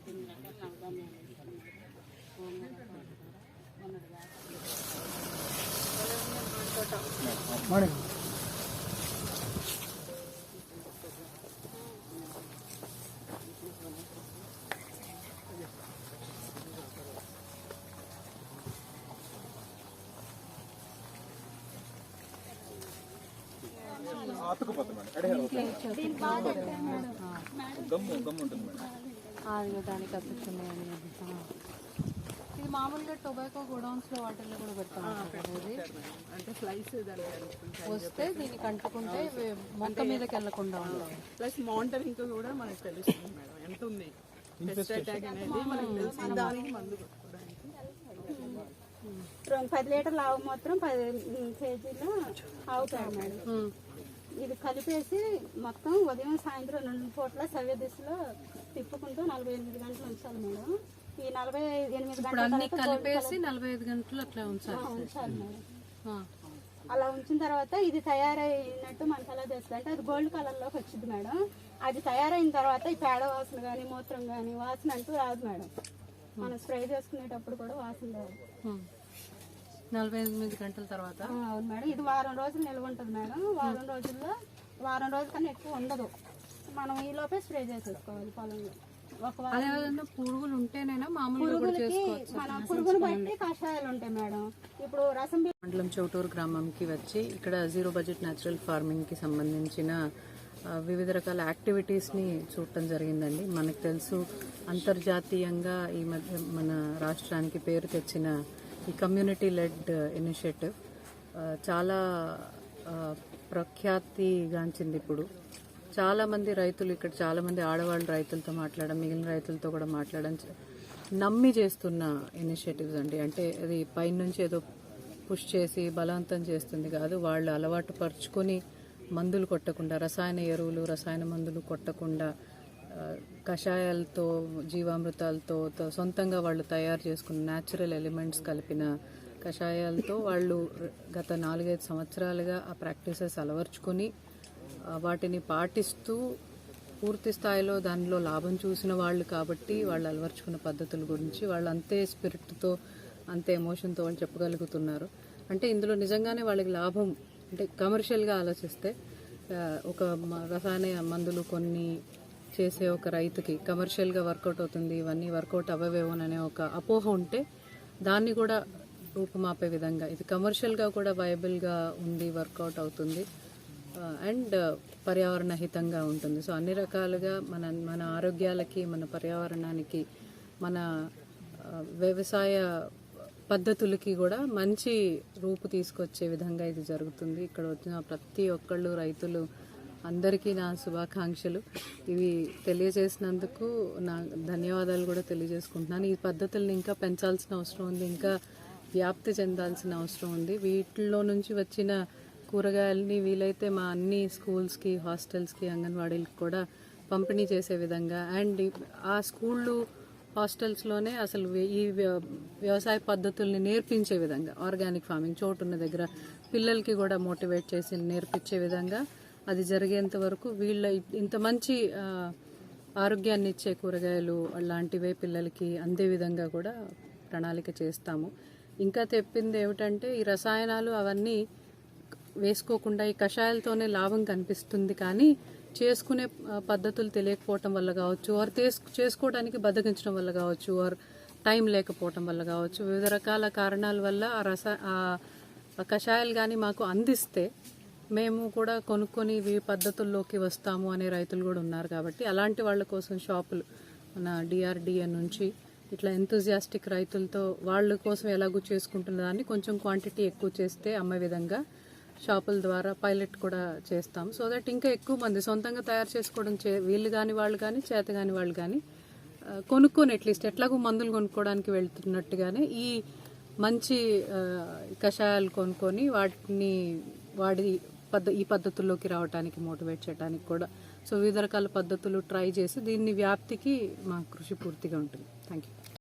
పద్దెనిమిది రకాల నవధాన్యాలు వేసుకున్నాం గోంగూర తోటకూర మొన్నటి దాకా మార్నింగ్ గమ్ము గమ్ము ఉంటుంది మేడం. దానికి ఆ. ఇది మామూలుగా టొబాకో గోడౌన్స్లో వాటిల్లో కూడా పెడతాం ఇది. అంటే అనుకుంటా. వస్తే దీనికి అంటుకుంటే ఇవి మొక్క మీదకి వెళ్ళకుండా ఉంటాయి ప్లస్ మానిటరింగ్ కూడా మనకు తెలుస్తుంది మేడం ఎంత ఉంది? పెస్ట్ అటాక్ అనేది మనకు తెలుస్తుంది దానికి మందు కొట్టుకోవడానికి రెండు పది లీటర్ల ఆవు మాత్రం పది కేజీలు ఆవు పేడ మేడం. ఇది కలిపేసి మొత్తం ఉదయం సాయంత్రం రెండు పూట్ల సవ్య దిశలో తిప్పుకుంటూ నలభై ఎనిమిది గంటలు ఉంచాలి మేడం. ఈ నలభై ఎనిమిది గంటల కలిపేసి నలభై ఐదు గంటలు అట్లా ఉంచాలి. ఉంచాలి మేడం. అలా ఉంచిన తర్వాత ఇది తయారైనట్టు మనకు ఎలా తెలుస్తుంది అంటే అది గోల్డ్ కలర్లోకి వచ్చింది మేడం. అది తయారైన తర్వాత ఈ పేడ వాసన కానీ మూత్రం కానీ వాసన అంటూ రాదు మేడం. మనం స్ప్రే చేసుకునేటప్పుడు కూడా వాసన రాదు. నలభై ఎనిమిది గంటల తర్వాత. ఆ, అవును మేడం. ఇది వారం రోజులు నిల్వ ఉంటుంది మేడం. వారం రోజుల్లో వారం రోజుల కన్నా ఎక్కువ ఉండదు. మనం ఈ లోపే స్ప్రే చేసేసుకోవాలి పొలంలో. అదేవిధంగా పురుగులు ఉంటేనైనా మన బట్టి కషాయాలు ఉంటాయి మేడం. ఇప్పుడు రసం మండలం చౌటూరు గ్రామంకి వచ్చి ఇక్కడ జీరో బడ్జెట్ న్యాచురల్ ఫార్మింగ్కి సంబంధించిన వివిధ రకాల యాక్టివిటీస్ని చూడటం జరిగిందండి. మనకు తెలుసు అంతర్జాతీయంగా ఈ మధ్య మన రాష్ట్రానికి పేరు తెచ్చిన ఈ community led initiative uh, uh, చాలా uh, ప్రఖ్యాతిగాంచింది ఇప్పుడు. చాలామంది రైతులు ఇక్కడ చాలామంది ఆడవాళ్ళు రైతులతో మాట్లాడడం మిగిలిన రైతులతో కూడా మాట్లాడడం నమ్మి చేస్తున్న ఇనిషియేటివ్స్ అండి. అంటే అది పైనుంచి ఏదో పుష్ చేసి బలవంతం చేస్తుంది కాదు వాళ్ళు అలవాటు పరుచుకొని మందులు కొట్టకుండా రసాయన ఎరువులు రసాయన మందులు కొట్టకుండా కషాయాలతో జీవామృతాలతో సొంతంగా వాళ్ళు తయారు చేసుకున్న న్యాచురల్ ఎలిమెంట్స్ కలిపిన కషాయాలతో వాళ్ళు గత నాలుగైదు సంవత్సరాలుగా ఆ ప్రాక్టీసెస్ అలవర్చుకొని వాటిని పాటిస్తూ పూర్తి స్థాయిలో దానిలో లాభం చూసిన వాళ్ళు కాబట్టి వాళ్ళు అలవర్చుకున్న పద్ధతుల గురించి వాళ్ళు అంతే స్పిరిట్తో అంతే ఎమోషన్తో వాళ్ళు చెప్పగలుగుతున్నారు. అంటే ఇందులో నిజంగానే వాళ్ళకి లాభం అంటే కమర్షియల్గా ఆలోచిస్తే ఒక రసాయన మందులు కొన్ని చేసే ఒక రైతుకి కమర్షియల్గా వర్కౌట్ అవుతుంది ఇవన్నీ వర్కౌట్ అవ్వవేమోననే ఒక అపోహ ఉంటే దాన్ని కూడా రూపుమాపే విధంగా ఇది కమర్షియల్గా కూడా వయబుల్గా ఉంది వర్కౌట్ అవుతుంది అండ్ పర్యావరణ హితంగా ఉంటుంది. సో అన్ని రకాలుగా మన మన ఆరోగ్యాలకి మన పర్యావరణానికి మన వ్యవసాయ పద్ధతులకి కూడా మంచి రూపు తీసుకొచ్చే విధంగా ఇది జరుగుతుంది. ఇక్కడ వచ్చిన ప్రతి ఒక్కళ్ళు రైతులు అందరికీ నా శుభాకాంక్షలు. ఇవి తెలియజేసినందుకు నా ధన్యవాదాలు కూడా తెలియజేసుకుంటున్నాను. ఈ పద్ధతులను ఇంకా పెంచాల్సిన అవసరం ఉంది ఇంకా వ్యాప్తి చెందాల్సిన అవసరం ఉంది. వీటిలో నుంచి వచ్చిన కూరగాయలని వీలైతే మా అన్ని స్కూల్స్కి హాస్టల్స్కి అంగన్వాడీలకు కూడా పంపిణీ చేసే విధంగా. అండ్ ఆ స్కూళ్ళు హాస్టల్స్లోనే అసలు ఈ వ్యవసాయ పద్ధతుల్ని నేర్పించే విధంగా ఆర్గానిక్ ఫార్మింగ్ చోటున్న దగ్గర పిల్లలకి కూడా మోటివేట్ చేసి నేర్పించే విధంగా అది జరిగేంత వరకు వీళ్ళ ఇంత మంచి ఆరోగ్యాన్ని ఇచ్చే కూరగాయలు అలాంటివే పిల్లలకి అందే విధంగా కూడా ప్రణాళిక చేస్తాము. ఇంకా తెప్పింది ఏమిటంటే ఈ రసాయనాలు అవన్నీ వేసుకోకుండా ఈ కషాయాలతోనే లాభం కనిపిస్తుంది కానీ చేసుకునే పద్ధతులు తెలియకపోవటం వల్ల కావచ్చు ఆర్ చేసుకోవడానికి బద్దగించడం వల్ల కావచ్చు ఆర్ టైం లేకపోవటం వల్ల కావచ్చు వివిధ రకాల కారణాల వల్ల ఆ రస ఆ కషాయాలు కానీ మాకు అందిస్తే మేము కూడా కొనుక్కొని ఇవి పద్ధతుల్లోకి వస్తాము అనే రైతులు కూడా ఉన్నారు కాబట్టి అలాంటి వాళ్ళ కోసం షాపులు మన డిఆర్డిఏ నుంచి ఇట్లా ఎంతూజియాస్టిక్ రైతులతో వాళ్ళ కోసం ఎలాగూ చేసుకుంటున్న దాన్ని కొంచెం క్వాంటిటీ ఎక్కువ చేస్తే అమ్మే విధంగా షాపుల ద్వారా పైలట్ కూడా చేస్తాం. సో దట్ ఇంకా ఎక్కువ మంది సొంతంగా తయారు చేసుకోవడం చే వీళ్ళు కానీ వాళ్ళు కానీ చేత కానీ వాళ్ళు కానీ కొనుక్కొని అట్లీస్ట్ ఎట్లాగో మందులు కొనుక్కోవడానికి వెళ్తున్నట్టుగానే ఈ మంచి కషాయాలు కొనుక్కొని వాటిని వాడి పద్ధ ఈ పద్ధతుల్లోకి రావడానికి మోటివేట్ చేయడానికి కూడా. సో వివిధ రకాల పద్ధతులు ట్రై చేసి దీన్ని వ్యాప్తికి మా కృషి పూర్తిగా ఉంటుంది. Thank you